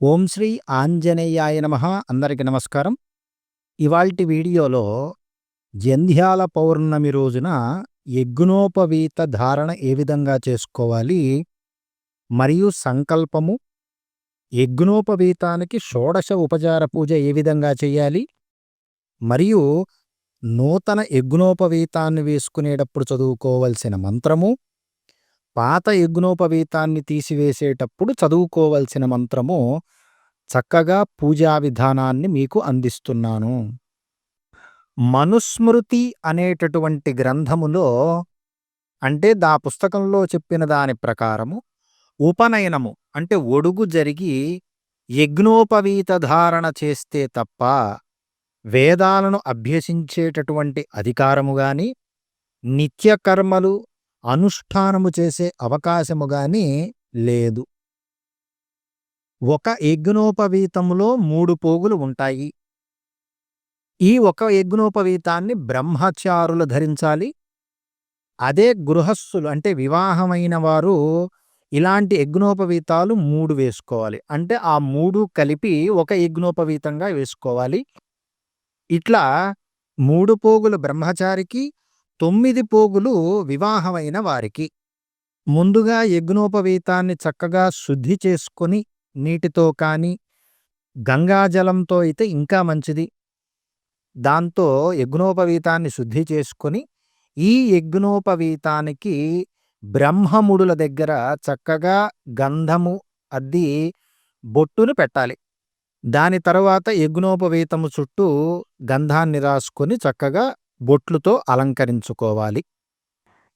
ఓం శ్రీ ఆంజనేయాయ నమ. అందరికి నమస్కారం. ఇవాల్టి వీడియోలో జంధ్యాల పౌర్ణమి రోజున యజ్ఞోపవీత ధారణ ఏ విధంగా చేసుకోవాలి? మరియు సంకల్పము యజ్ఞోపవీతానికి షోడశ ఉపచార పూజ ఏ విధంగా చేయాలి? మరియు నూతన యజ్ఞోపవీతాన్ని వేసుకునేటప్పుడు చదువుకోవలసిన మంత్రము పాత యజ్ఞోపవీతాన్ని తీసివేసేటప్పుడు చదువుకోవలసిన మంత్రము చక్కగా పూజా విధానాన్ని మీకు అందిస్తున్నాను. మనుస్మృతి అనేటటువంటి గ్రంథములో అంటే దా పుస్తకంలో చెప్పిన దాని ప్రకారము ఉపనయనము అంటే ఒడుగు జరిగి యజ్ఞోపవీత ధారణ చేస్తే తప్ప వేదాలను అభ్యసించేటటువంటి అధికారము గాని నిత్యకర్మలు అనుష్ఠానము చేసే అవకాశము గాని లేదు. ఒక యజ్ఞోపవీతంలో మూడు పోగులు ఉంటాయి. ఈ ఒక యజ్ఞోపవీతాన్ని బ్రహ్మచారులు ధరించాలి. అదే గృహస్థులు అంటే వివాహమైన వారు ఇలాంటి యజ్ఞోపవీతాలు మూడు వేసుకోవాలి. అంటే ఆ మూడు కలిపి ఒక యజ్ఞోపవీతంగా వేసుకోవాలి. ఇట్లా మూడు పోగులు బ్రహ్మచారికి తొమ్మిది పోగులు వివాహమైన వారికి. ముందుగా యజ్ఞోపవీతాన్ని చక్కగా శుద్ధి చేసుకొని నీటితో కానీ గంగాజలంతో అయితే ఇంకా మంచిది. దాంతో యజ్ఞోపవీతాన్ని శుద్ధి చేసుకొని ఈ యజ్ఞోపవీతానికి బ్రహ్మముడుల దగ్గర చక్కగా గంధము అద్ది బొట్టును పెట్టాలి. దాని తరువాత యజ్ఞోపవీతము చుట్టూ గంధాన్ని రాసుకొని చక్కగా బొట్లుతో అలంకరించుకోవాలి.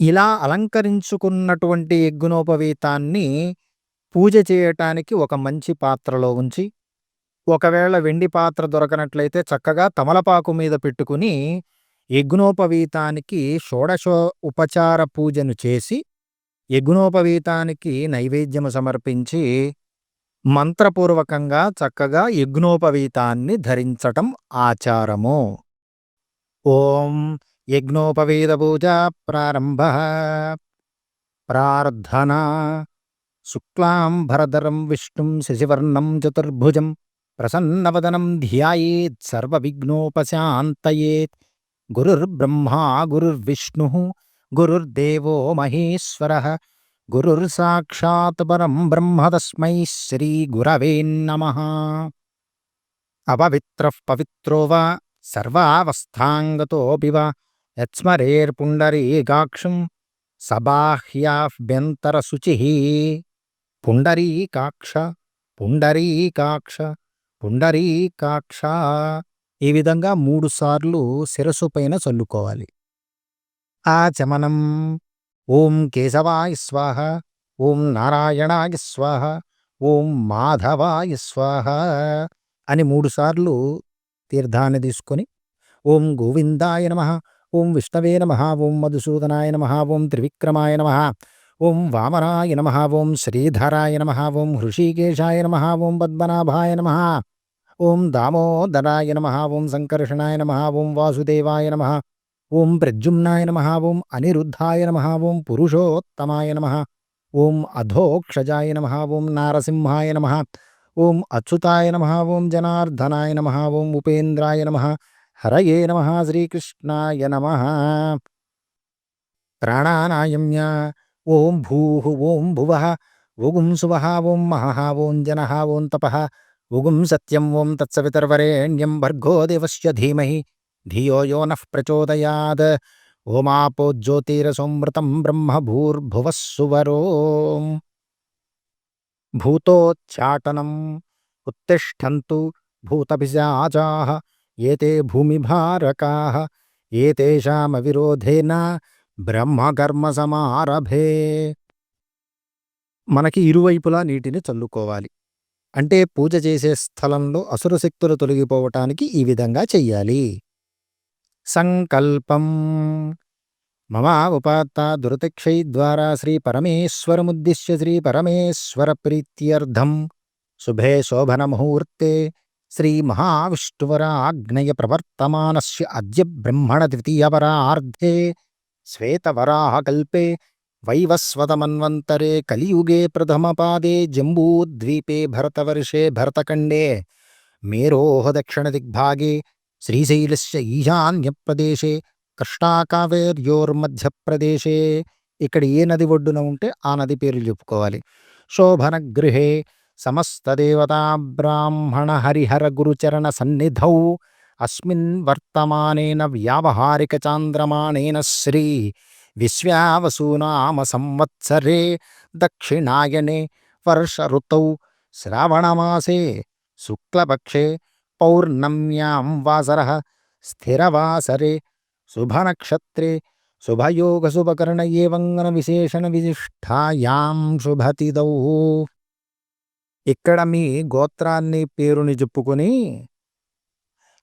ఇలా అలంకరించుకున్నటువంటి యజ్ఞోపవీతాన్ని పూజ చేయటానికి ఒక మంచి పాత్రలో ఉంచి ఒకవేళ వెండి పాత్ర దొరకనట్లయితే చక్కగా తమలపాకు మీద పెట్టుకుని యజ్ఞోపవీతానికి షోడశో ఉపచార పూజను చేసి యజ్ఞోపవీతానికి నైవేద్యము సమర్పించి మంత్రపూర్వకంగా చక్కగా యజ్ఞోపవీతాన్ని ధరించటం ఆచారము. ओम यज्ञोपवीत पूजा प्रारंभ प्रार्थना शुक्लां भरदरं विष्णुं शशिवर्णं चतुर्भुजं, प्रसन्नवदनं ध्यायेत् सर्वविघ्नोपशान्तयेत् गुरुर्ब्रह्मा, गुरुर्विष्णुः, गुरुर्देवो महेश्वरः, गुरुर्साक्षात् परं ब्रह्म तस्मै श्रीगुरवे नमः। अपवित्रः पवित्रो वा। సర్వావస్థాంగతోపివ సర్వావస్థాంగతోపి యత్స్మరేర్పుండరీకాక్షం సబాహ్యాభ్యంతరశుచి పుండరీకాక్ష పుండరీకాక్ష పుండరీకాక్ష. ఈ విధంగా మూడుసార్లు శిరస్సు పైన చల్లుకోవాలి. ఆచమనం. ఓం కేశవాయ స్వాహ. ఓం నారాయణాయ స్వాహ. ఓం మాధవాయ స్వాహ. అని మూడుసార్లు తీర్థాన్ని తీసుకొని ఓం గోవిందాయ నమ ఓం విష్ణవే నమ ఓం మధుసూదనాయ నమ ఓం త్రివిక్రమాయ నమ ఓం వామనాయ నమ ఓం శ్రీధరాయ నమ ఓం హృషికేశాయ నమ ఓం పద్మనాభాయ నమ ఓం దామోదరాయ నమ ఓం సంకర్షణాయ నమ ఓం వాసుదేవాయ నమ ఓం ప్రద్యుమ్నాయ నమ ఓం అనిరుద్ధాయ నమ ఓం పురుషోత్తమాయ నమ ఓం అధోక్షజాయ నమ ఓం నారసింహాయ నమ ఓం అచ్యుతాయ నమ ఓం జనార్దనాయ నమ ఓం ఉపేంద్రాయ నమ హరయే నమ శ్రీకృష్ణాయ నమ. ప్రాణానాయమ్య ఓం భూ ఓం భువ ఓగుం శువ ఓం మహ ఓం జన ఓం తప ఉగుం సత్యం ఓం తత్సవితర్వరేణ్యం భర్గో దేవస్య ధీమహి ధియో యో నః ప్రచోదయాద్. ఓమాపో జ్యోతిరసోమృతం బ్రహ్మ భూర్భువః భూతోచ్చాటనం ఉత్తిష్టంతు భూతపిశాచాః ఏతే భూమిభారకాః ఏతేషామవిరోధేన బ్రహ్మకర్మ సమారభే మనకి ఇరువైపులా నీటిని చల్లుకోవాలి. అంటే పూజ చేసే స్థలంలో అసురశక్తులు తొలగిపోవటానికి ఈ విధంగా చెయ్యాలి. సంకల్పం. ममा उपात्ता दुरतिक्षैद्वारा श्रीपरमेश्वरमुद्दिश्य श्रीपरमेश्वरप्रीत्यर्थं शुभे शोभनमुहूर्ते श्रीमहाविष्णुवराग्नयप्रवर्तमानस्य अद्य ब्रह्मणद्वितीयपरार्धे श्वेतवराहकल्पे वैवस्वतमन्वन्तरे कलियुगे प्रथमपादे जम्बूद्वीपे भरतवर्षे भरतखण्डे मेरोः दक्षिणदिग्भागे श्रीशैलस्य ईशान्यप्रदेशे కృష్ణాకావేర్యోర్ మధ్యప్రదేశే ఇక్కడ ఏ నది ఒడ్డున ఉంటే ఆ నది పేర్లు చెప్పుకోవాలి. శోభన గృహే సమస్త దేవతా బ్రాహ్మణ హరిహర గురుచరణ సన్నిధౌ అస్మిన్ వర్తమానేన వ్యావహారిక చాంద్రమాణేన శ్రీ విశ్వావసూనామ సంవత్సరే దక్షిణాయనే వర్ష ఋతౌ శ్రావణమాసే శుక్లపక్షే పౌర్ణమ్యాం వాసర స్థిరవాసరే శుభనక్షత్రే శుభయోగ శుభకరణ ఏవంగన విశేషణ విశిష్టాయాం శుభతిదౌ ఇక్కడ మీ గోత్రాన్ని పేరుని చెప్పుకొని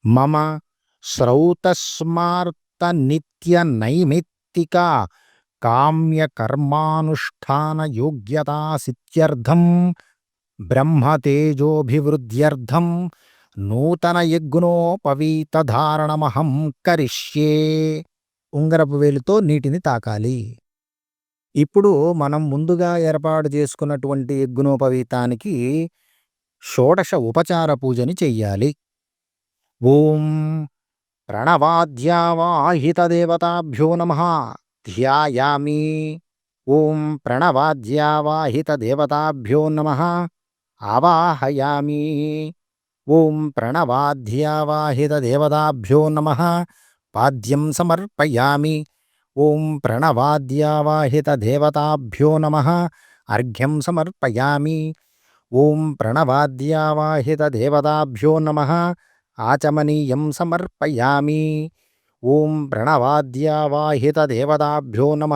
మమ శ్రౌతస్మార్త నిత్య నైమిత్తిక కామ్య కర్మానుష్ఠాన యోగ్యతా సిత్యర్థం బ్రహ్మతేజోభివృద్ధ్యర్థం నూతన కరిష్యే. ఉంగరపు వేలుతో నీటిని తాకాలి. ఇప్పుడు మనం ముందుగా ఏర్పాటు చేసుకున్నటువంటి యజ్ఞోపవీతానికి షోడశ ఉపచార పూజని చెయ్యాలి. ఓం ప్రణవాద్యావాహితదేవతాభ్యో నమ. ధ్యాయామి. ఓం ప్రణవాద్యావాహితదేవతాభ్యో నమ. ఆవాహయామి. ఓం ప్రణవాద్యావాహితదేవతాభ్యో నమ పాద్యం సమర్పయామి ఓం ప్రణవాద్యావాహితదేవతాభ్యో నమ అర్ఘ్యం సమర్పయామి ఓం ప్రణవాద్యావాహితదేవతాభ్యో నమ ఆచమనీయం సమర్పయామి ఓం ప్రణవాద్యావాహితదేవతాభ్యో నమ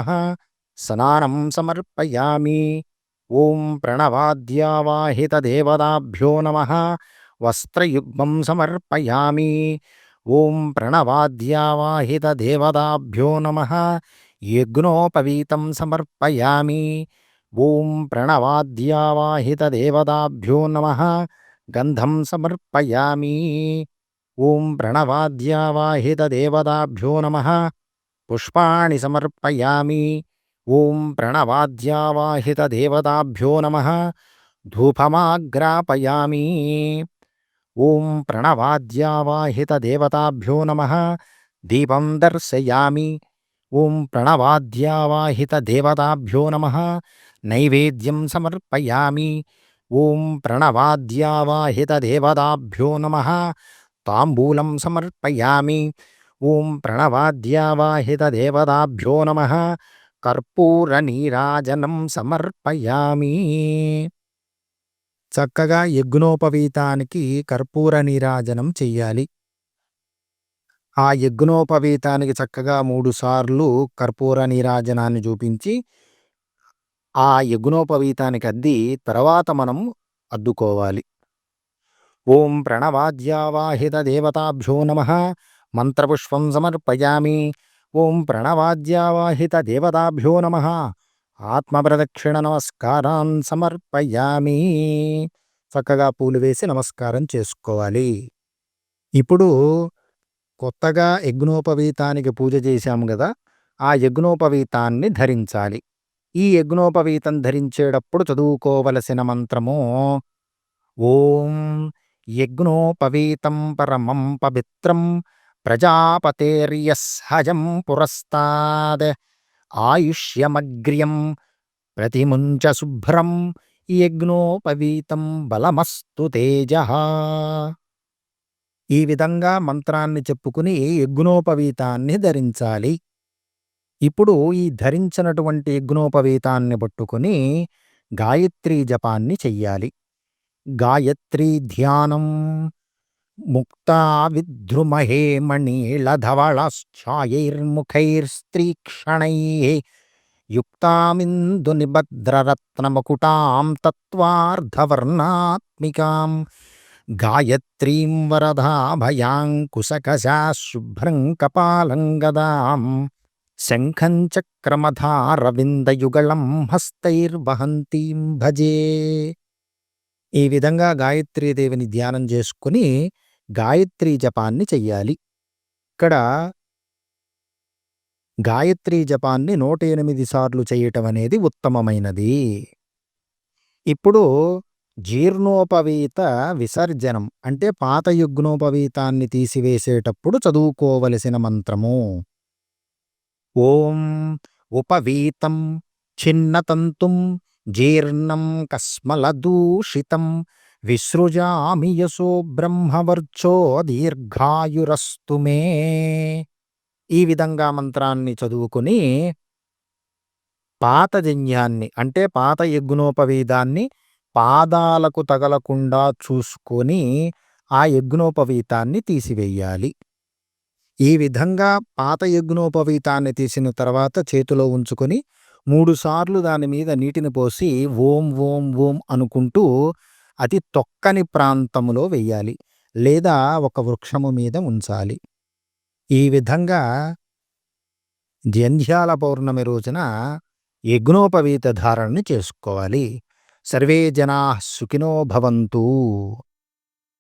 స్నానం సమర్పయామి ఓం ప్రణవాద్యావాహితదేవతాభ్యో నమ వస్త్రయుగ్మం సమర్పయామి ఓం ప్రణవాద్యావాహితదేవతాభ్యో నమ యజ్ఞోపవీతం సమర్పయామి ఓం ప్రణవాద్యావాహితదేవతాభ్యో నమ గంధం సమర్పయామి ఓం ప్రణవాద్యావాహితదేవతాభ్యో నమ పుష్పాణి సమర్పయామి ఓం ప్రణవాద్యావాహితదేవతాభ్యో నమ ధూపమాగ్రాపయామి ఓం ప్రణవాద్యావాహితదేవతాభ్యో నమ దీపం దర్శయామి ఓం ప్రణవాద్యావాహితదేవతాభ్యో నమ నైవేద్యం సమర్పయామి ఓం ప్రణవాద్యావాహితదేవతాభ్యో నమ తాంబూలం సమర్పయామి ఓం ప్రణవాద్యావాహితదేవతాభ్యో నమ కర్పూరనీరాజనం సమర్పయామి చక్కగా యజ్ఞోపవీతానికి కర్పూర నీరాజనం చెయ్యాలి. ఆ యజ్ఞోపవీతానికి చక్కగా మూడుసార్లు కర్పూర నీరాజనాన్ని చూపించి ఆ యజ్ఞోపవీతానికి అద్ది తర్వాత మనం అద్దుకోవాలి. ఓం ప్రణవాద్యావాహిత దేవతాభ్యో నమ మంత్రపుష్పం సమర్పయామి. ఓం ప్రణవాద్యావాహిత దేవతాభ్యో నమ. ఆత్మప్రదక్షిణ నమస్కారం సమర్పయామి. చక్కగా పూలు వేసి నమస్కారం చేసుకోవాలి. ఇప్పుడు కొత్తగా యజ్ఞోపవీతానికి పూజ చేశాము కదా ఆ యజ్ఞోపవీతాన్ని ధరించాలి. ఈ యజ్ఞోపవీతం ధరించేటప్పుడు చదువుకోవలసిన మంత్రము ఓం యజ్ఞోపవీతం పరమం పవిత్రం ప్రజాపతేర్యస్హజం పురస్తాద్. ఆయుష్యమగ్ర్యం ప్రతిముంచ శుభ్రం యజ్ఞోపవీతం బలమస్తు తేజ. ఈ విధంగా మంత్రాన్ని చెప్పుకుని యజ్ఞోపవీతాన్ని ధరించాలి. ఇప్పుడు ఈ ధరించినటువంటి యజ్ఞోపవీతాన్ని పట్టుకుని గాయత్రీ జపాన్ని చెయ్యాలి. గాయత్రీ ధ్యానం ముక్తా విద్రుమహే మణీళధవళశ్చాయైర్ముఖైర్స్త్రీక్షణై యుక్తామిందు తత్వార్ధవర్ణాత్మికాం గాయత్రీం వరదాభయాంకుశకశాశుభ్రం కపాలం గదాం శంఖం చక్రమధారవిందయుగళం హస్తైర్వహంతీం భజే ఈ విధంగా గాయత్రీదేవిని ధ్యానం చేసుకుని గాయత్రీ జపాన్ని చెయ్యాలి ఇక్కడ గాయత్రీ జపాన్ని 108 సార్లు చేయటం అనేది ఉత్తమమైనది. ఇప్పుడు జీర్ణోపవీత విసర్జనం అంటే పాత యుగ్నోపవీతాన్ని తీసివేసేటప్పుడు చదువుకోవలసిన మంత్రము. ఓం ఉపవీతం చిన్నతంతుం జీర్ణం కస్మలదూషితం విసృజామి యశో బ్రహ్మవర్చో దీర్ఘాయురస్తు మే. ఈ విధంగా మంత్రాన్ని చదువుకుని పాత జన్యాన్ని అంటే పాత యజ్ఞోపవీతాన్ని పాదాలకు తగలకుండా చూసుకొని ఆ యజ్ఞోపవీతాన్ని తీసివేయాలి. ఈ విధంగా పాత యజ్ఞోపవీతాన్ని తీసిన తర్వాత చేతిలో ఉంచుకొని మూడుసార్లు దాని మీద నీటిని పోసి ఓం ఓం ఓం అనుకుంటూ అతి తొక్కని ప్రాంతములో వెయ్యాలి. లేదా ఒక వృక్షము మీద ఉంచాలి. ఈ విధంగా జంధ్యాల పౌర్ణమి రోజున యజ్ఞోపవీత ధారణని చేసుకోవాలి. సర్వే జనా సుఖినో భవంతు.